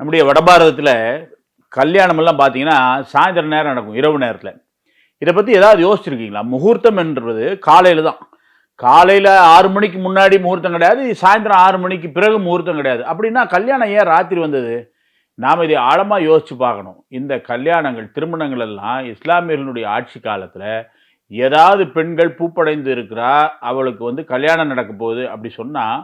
நம்முடைய வடபாரதத்தில் கல்யாணமெல்லாம் பார்த்தீங்கன்னா சாயந்தரம் நேரம் நடக்கும் இரவு நேரத்தில். இதை பற்றி ஏதாவது யோசிச்சிருக்கீங்களா? முகூர்த்தம் என்றது காலையில் தான். காலையில் ஆறு மணிக்கு முன்னாடி முகூர்த்தம் கிடையாது சாயந்தரம் ஆறு மணிக்கு பிறகு முகூர்த்தம் கிடையாது. அப்படின்னா கல்யாணம் ஏன் ராத்திரி வந்தது? நாம் இதை ஆழமாக யோசித்து பார்க்கணும். இந்த கல்யாணங்கள் திருமணங்கள் எல்லாம் இஸ்லாமியர்களுடைய ஆட்சி காலத்தில் ஏதாவது பெண்கள் பூப்படைந்து இருக்கிறா அவளுக்கு வந்து கல்யாணம் நடக்க போகுது அப்படி சொன்னால்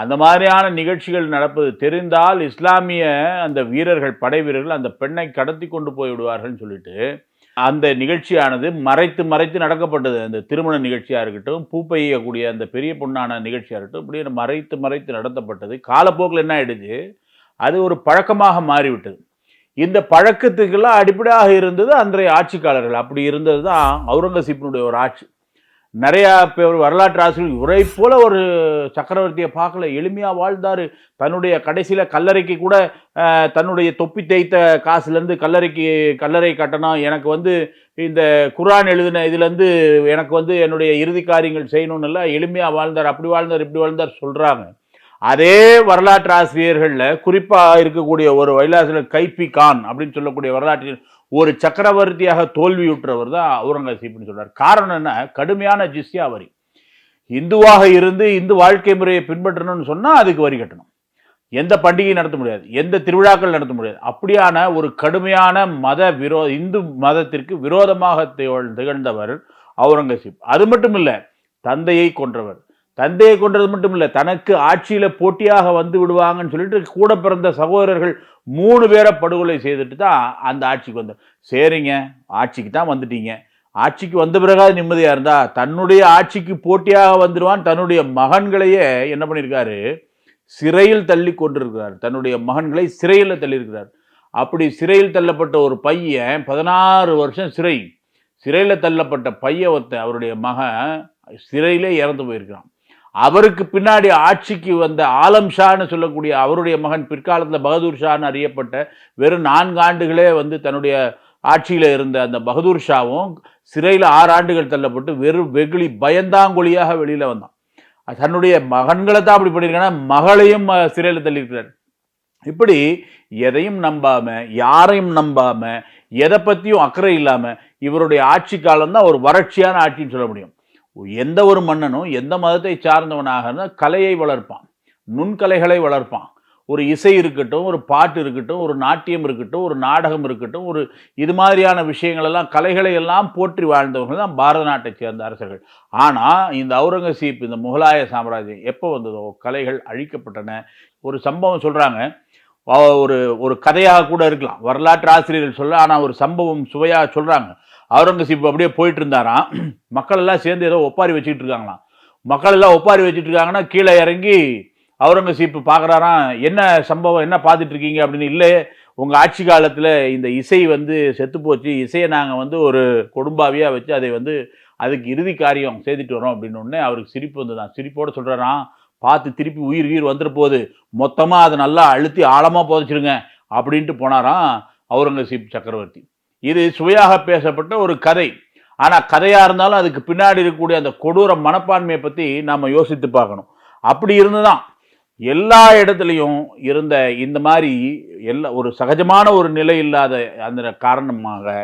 அந்த மாதிரியான நிகழ்ச்சிகள் நடப்பது தெரிந்தால் இஸ்லாமிய அந்த வீரர்கள் படை வீரர்கள் அந்த பெண்ணை கடத்தி கொண்டு போய் விடுவார்கள்னு சொல்லிட்டு அந்த நிகழ்ச்சியானது மறைத்து மறைத்து நடக்கப்பட்டது. அந்த திருமண நிகழ்ச்சியாக இருக்கட்டும் பூ பெய்யக்கூடிய அந்த பெரிய பொண்ணான நிகழ்ச்சியாக இருக்கட்டும் இப்படி மறைத்து மறைத்து நடத்தப்பட்டது. காலப்போக்கில் என்ன ஆயிடுச்சு? அது ஒரு பழக்கமாக மாறிவிட்டது. இந்த பழக்கத்துக்கெல்லாம் அடிப்படையாக இருந்தது அன்றைய ஆட்சிக்காரர்கள் அப்படி இருந்தது தான் அவுரங்கசீப்பினுடைய ஒரு ஆட்சி. நிறையா பேர் வரலாற்று ஆசிரியர் இவரை போல ஒரு சக்கரவர்த்தியை பார்க்கல. எளிமையாக வாழ்ந்தார். தன்னுடைய கடைசியில் கல்லறைக்கு கூட தன்னுடைய தொப்பி தேய்த்த காசுலேருந்து கல்லறைக்கு கல்லறை கட்டணம் எனக்கு வந்து இந்த குரான் எழுதின இதுலேருந்து எனக்கு வந்து என்னுடைய இறுதி காரியங்கள் செய்யணும்னு எல்லாம் எளிமையாக வாழ்ந்தார். அப்படி வாழ்ந்தார் இப்படி வாழ்ந்தார் சொல்கிறாங்க அதே வரலாற்று ஆசிரியர்களில் குறிப்பாக இருக்கக்கூடிய ஒரு வைலாசிரியர் கைப்பி கான் அப்படின்னு சொல்லக்கூடிய வரலாற்று ஒரு சக்கரவர்த்தியாக தோல்வியுற்றவர் தான் அவுரங்கசீப்னு சொல்றார். காரணம் என்ன? கடுமையான ஜிஸ்யா வரி. இந்துவாக இருந்து இந்து வாழ்க்கை முறையை பின்பற்றணும்னு சொன்னால் அதுக்கு வரி கட்டணும். எந்த பண்டிகையும் நடத்த முடியாது. எந்த திருவிழாக்கள் நடத்த முடியாது. அப்படியான ஒரு கடுமையான மத விரோ இந்து மதத்திற்கு விரோதமாக திகழ்ந்தவர் அவுரங்கசீப். அது மட்டும் இல்லை தந்தையை கொன்றவர். தந்தையை கொன்றது மட்டும் இல்லை தனக்கு ஆட்சியில் போட்டியாக வந்து விடுவாங்கன்னு சொல்லிட்டு கூட பிறந்த சகோதரர்கள் மூணு பேரை படுகொலை செய்துட்டு தான் அந்த ஆட்சிக்கு வந்தார் சரிங்க ஆட்சிக்கு தான் வந்துட்டீங்க. ஆட்சிக்கு வந்த பிறகாவது நிம்மதியாக இருந்தா தன்னுடைய ஆட்சிக்கு போட்டியாக வந்துடுவான் தன்னுடைய மகன்களையே என்ன பண்ணியிருக்காரு சிறையில் தள்ளி கொண்டிருக்கிறார். தன்னுடைய மகன்களை சிறையில் தள்ளியிருக்கிறார். அப்படி சிறையில் தள்ளப்பட்ட ஒரு பையன் பதினாறு வருஷம் சிறை. சிறையில் தள்ளப்பட்ட பையன் ஒருத்தன் அவருடைய மகன் சிறையிலே இறந்து போயிருக்கிறான். அவருக்கு பின்னாடி ஆட்சிக்கு வந்த ஆலம் ஷான்னு சொல்லக்கூடிய அவருடைய மகன் பிற்காலத்தில் பகதூர் ஷான்னு அறியப்பட்ட வெறும் நான்கு ஆண்டுகளே வந்து தன்னுடைய ஆட்சியில் இருந்த அந்த பகதூர் ஷாவும் சிறையில் ஆறு ஆண்டுகள் தள்ளப்பட்டு வெறும் வெகுளி பயந்தாங்கொழியாக வெளியில் வந்தான். தன்னுடைய மகன்களை தான் அப்படி பண்ணியிருக்காங்கன்னா மகளையும் சிறையில் தள்ளியிருக்கிறார். இப்படி எதையும் நம்பாம யாரையும் நம்பாம எதை பற்றியும் அக்கறை இல்லாமல் இவருடைய ஆட்சி காலம் தான் ஒரு வறட்சியான ஆட்சின்னு சொல்ல முடியும். எந்த ஒரு மன்னனும் எந்த மதத்தை சார்ந்தவனாக இருந்தால் கலையை வளர்ப்பான். நுண்கலைகளை வளர்ப்பான். ஒரு இசை இருக்கட்டும் ஒரு பாட்டு இருக்கட்டும் ஒரு நாட்டியம் இருக்கட்டும் ஒரு நாடகம் இருக்கட்டும் ஒரு இது மாதிரியான விஷயங்களெல்லாம் கலைகளை எல்லாம் போற்றி வாழ்ந்தவர்கள் தான் பாரத நாட்டை சேர்ந்த அரசர்கள். ஆனால் இந்த அவுரங்கசீப் இந்த முகலாய சாம்ராஜ்யம் எப்போ வந்ததோ கலைகள் அழிக்கப்பட்டன. ஒரு சம்பவம் சொல்கிறாங்க ஒரு ஒரு கதையாக கூட இருக்கலாம். வரலாற்று ஆசிரியர்கள் சொல்ல ஆனால் ஒரு சம்பவம் சுவையாக சொல்கிறாங்க அவுரங்கசீப் அப்படியே போயிட்டு இருந்தாராம் மக்கள் எல்லாம் சேர்ந்து ஏதோ ஒப்பாரி வச்சுக்கிட்டு இருக்காங்களாம் மக்கள் எல்லாம் ஒப்பாரி வச்சுட்டு இருக்காங்கன்னா கீழே இறங்கி அவுரங்கசீப் பார்க்குறாராம் என்ன சம்பவம்? என்ன பார்த்துட்டு இருக்கீங்க அப்படின்னு. இல்லை உங்கள் ஆட்சி காலத்தில் இந்த இசை வந்து செத்து போச்சு. இசையை நாங்கள் வந்து ஒரு கொடும்பாவியாக வச்சு அதை வந்து அதுக்கு இறுதி காரியம் செய்துட்டு வரோம் அப்படின்னு அவருக்கு சிரிப்பு வந்துதான் சிரிப்போட சொல்கிறாராம் பார்த்து திருப்பி உயிர் உயிர் வந்துட போகுது மொத்தமாக அதை நல்லா அழுத்தி ஆழமாக புதைச்சிருங்க. அப்படின்ட்டு போனாராம் அவுரங்கசீப் சக்கரவர்த்தி. இது சுவையாக பேசப்பட்ட ஒரு கதை. ஆனால் கதையாக இருந்தாலும் அதுக்கு பின்னாடி இருக்கக்கூடிய அந்த கொடூர மனப்பான்மையை பற்றி நாம் யோசித்து பார்க்கணும். அப்படி இருந்து தான் எல்லா இடத்துலையும் இருந்த இந்த மாதிரி எல்லா ஒரு சகஜமான ஒரு நிலை இல்லாத அந்த காரணமாக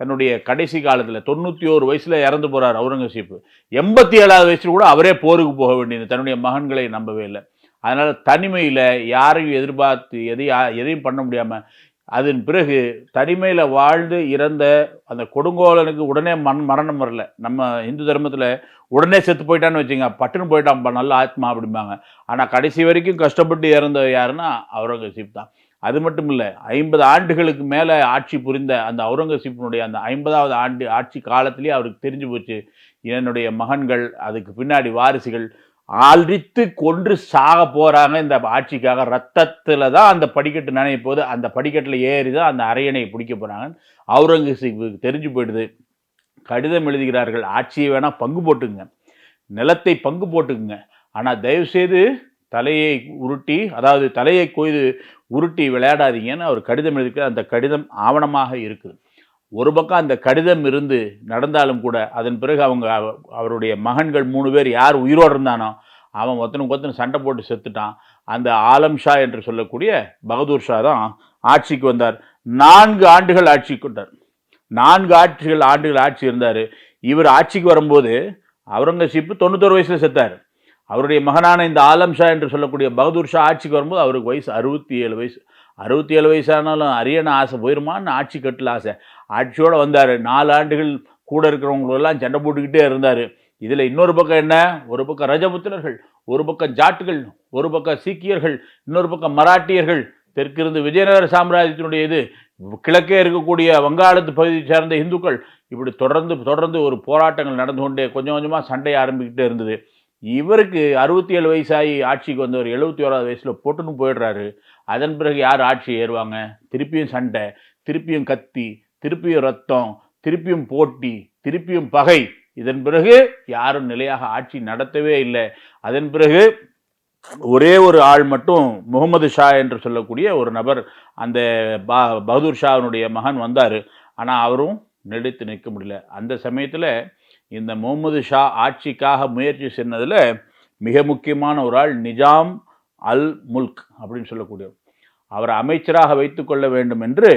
தன்னுடைய கடைசி காலத்தில் தொண்ணூற்றி ஓரு வயசில் இறந்து போகிறார் அவுரங்கசீப். எண்பத்தி ஏழாவது வயசில் கூட அவரே போருக்கு போக வேண்டியது தன்னுடைய மகன்களை நம்பவே இல்லை. அதனால் தனிமையில் யாரையும் எதிர்பார்த்து எதையும் எதையும் பண்ண முடியாமல் அதன் பிறகு தனிமையில் வாழ்ந்து இறந்த அந்த கொடுங்கோலனுக்கு உடனே மண் மரணம் வரல. நம்ம இந்து தர்மத்தில் உடனே செத்து போயிட்டான்னு வச்சுங்க பட்டுன்னு போயிட்டான்ப்பா நல்ல ஆத்மா அப்படிம்பாங்க. ஆனால் கடைசி வரைக்கும் கஷ்டப்பட்டு இறந்த யாருன்னா அவுரங்கசீப் தான். அது மட்டும் இல்லை ஐம்பது ஆண்டுகளுக்கு மேலே ஆட்சி புரிந்த அந்த அவுரங்கசீப்பினுடைய அந்த ஐம்பதாவது ஆண்டு ஆட்சி காலத்திலேயே அவருக்கு தெரிஞ்சு போச்சு. என்னுடைய மகன்கள் அதுக்கு பின்னாடி வாரிசுகள் அழித்து கொன்று சாக போகிறாங்க இந்த ஆட்சிக்காக. ரத்தத்தில் தான் அந்த படிக்கட்டு நனைய போது அந்த படிக்கட்டில் ஏறி தான் அந்த அரையணையை பிடிக்க போகிறாங்க அவுரங்கசீப்புக்கு தெரிஞ்சு போயிடுது. கடிதம் எழுதுகிறார்கள். ஆட்சியை வேணால் பங்கு போட்டுங்க நிலத்தை பங்கு போட்டுக்குங்க. ஆனால் தயவுசெய்து தலையை உருட்டி அதாவது தலையை கொய்து உருட்டி விளையாடாதீங்கன்னு அவர் கடிதம் எழுதியிருக்கார் அந்த கடிதம் ஆவணமாக இருக்குது. ஒரு பக்கம் அந்த கடிதம் இருந்து நடந்தாலும் கூட அதன் பிறகு அவங்க அவருடைய மகன்கள் மூணு பேர் யார் உயிரோடு இருந்தானோ அவன் ஒருத்தனுக்கு ஒருத்தன் சண்டை போட்டு செத்துட்டான். அந்த ஆலம் ஷா என்று சொல்லக்கூடிய பகதூர் ஷா தான் ஆட்சிக்கு வந்தார். நான்கு ஆண்டுகள் ஆட்சி கொண்டார். நான்கு ஆட்சிகள் ஆண்டுகள் ஆட்சி இருந்தார். இவர் ஆட்சிக்கு வரும்போது அவுரங்கசீப்பு தொண்ணூத்தொரு வயசில் செத்தார். அவருடைய மகனான இந்த ஆலம் ஷா என்று சொல்லக்கூடிய பகதூர் ஷா ஆட்சிக்கு வரும்போது அவருக்கு வயசு அறுபத்தி ஏழு வயசு. அறுபத்தி ஏழு வயசானாலும் அரியணை ஆசை போயிருமான்னு ஆட்சி கட்டில் ஆசை. ஆட்சியோடு வந்தார். நாலு ஆண்டுகள் கூட இருக்கிறவங்களெல்லாம் சண்டை போட்டுக்கிட்டே இருந்தார். இதில் இன்னொரு பக்கம் என்ன? ஒரு பக்கம் ரஜபுத்திரர்கள் ஒரு பக்கம் ஜாட்டுகள் ஒரு பக்கம் சீக்கியர்கள் இன்னொரு பக்கம் மராட்டியர்கள். தெற்கிருந்து விஜயநகர சாம்ராஜ்யத்தினுடைய இது கிழக்கே இருக்கக்கூடிய வங்காளத்து பகுதியை சேர்ந்த இந்துக்கள் இப்படி தொடர்ந்து தொடர்ந்து ஒரு போராட்டங்கள் நடந்து கொண்டே கொஞ்சம் கொஞ்சமாக சண்டை ஆரம்பிக்கிட்டே இருந்தது. இவருக்கு அறுபத்தி ஏழு வயசாகி ஆட்சிக்கு வந்தவர் எழுபத்தி ஓராவது வயசில் போட்டுன்னு போயிடுறாரு. அதன் பிறகு யார் ஆட்சி ஏறுவாங்க? திருப்பியும் சண்டை திருப்பியும் கத்தி திருப்பியும் ரத்தம் திருப்பியும் போட்டி திருப்பியும் பகை. இதன் பிறகு யாரும் நிலையாக ஆட்சி நடத்தவே இல்லை. அதன் பிறகு ஒரே ஒரு ஆள் மட்டும் முகமது ஷா என்று சொல்லக்கூடிய ஒரு நபர் அந்த பா பகதூர் ஷாவினுடைய மகன் வந்தார். ஆனால் அவரும் நிலைத்து நிற்க முடியல. அந்த சமயத்தில் இந்த முகமது ஷா ஆட்சிக்காக முயற்சி சென்னதில் மிக முக்கியமான ஒரு ஆள் நிஜாம் அல் முல்க் அப்படின்னு சொல்லக்கூடிய அவரை அமைச்சராக வைத்துக்கொள்ள வேண்டும் என்று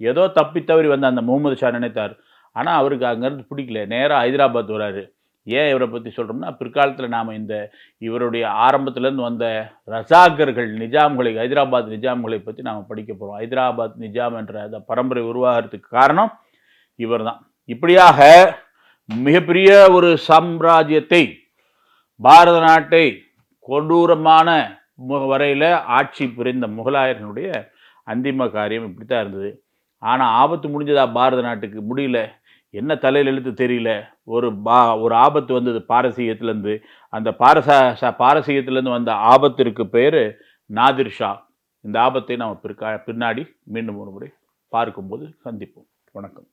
ஏதோ தப்பி தவறி வந்த அந்த முகமது ஷா நினைத்தார். ஆனால் அவருக்கு அங்கேருந்து பிடிக்கல. நேராக ஹைதராபாத் வராரு. ஏன் இவரை பற்றி சொல்கிறோம்னா பிற்காலத்தில் நாம் இந்த இவருடைய ஆரம்பத்துலேருந்து வந்த ரசாகர்கள் நிஜாம்களை ஹைதராபாத் நிஜாம்களை பற்றி நாம் படிக்க போகிறோம் ஹைதராபாத் நிஜாம் என்ற அந்த பரம்பரை உருவாகிறதுக்கு காரணம் இவர் தான் இப்படியாக மிகப்பெரிய ஒரு சாம்ராஜ்யத்தை பாரத நாட்டை கொடூரமான வரையில் ஆட்சி புரிந்த முகலாயர்களுடைய அந்திம காரியம் இப்படி தான் இருந்தது. ஆனால் ஆபத்து முடிஞ்சதா பாரத நாட்டுக்கு? முடியல. என்ன தலையில் எழுத்து தெரியல. ஒரு பா ஒரு ஆபத்து வந்தது பாரசீகத்திலேருந்து. அந்த பாரச பாரசீகத்துலேருந்து வந்த ஆபத்திற்கு பேர் நாதிர் ஷா. இந்த ஆபத்தை நாம் பிற்கா பின்னாடி மீண்டும் ஒரு முறை பார்க்கும்போது சந்திப்போம். வணக்கம்.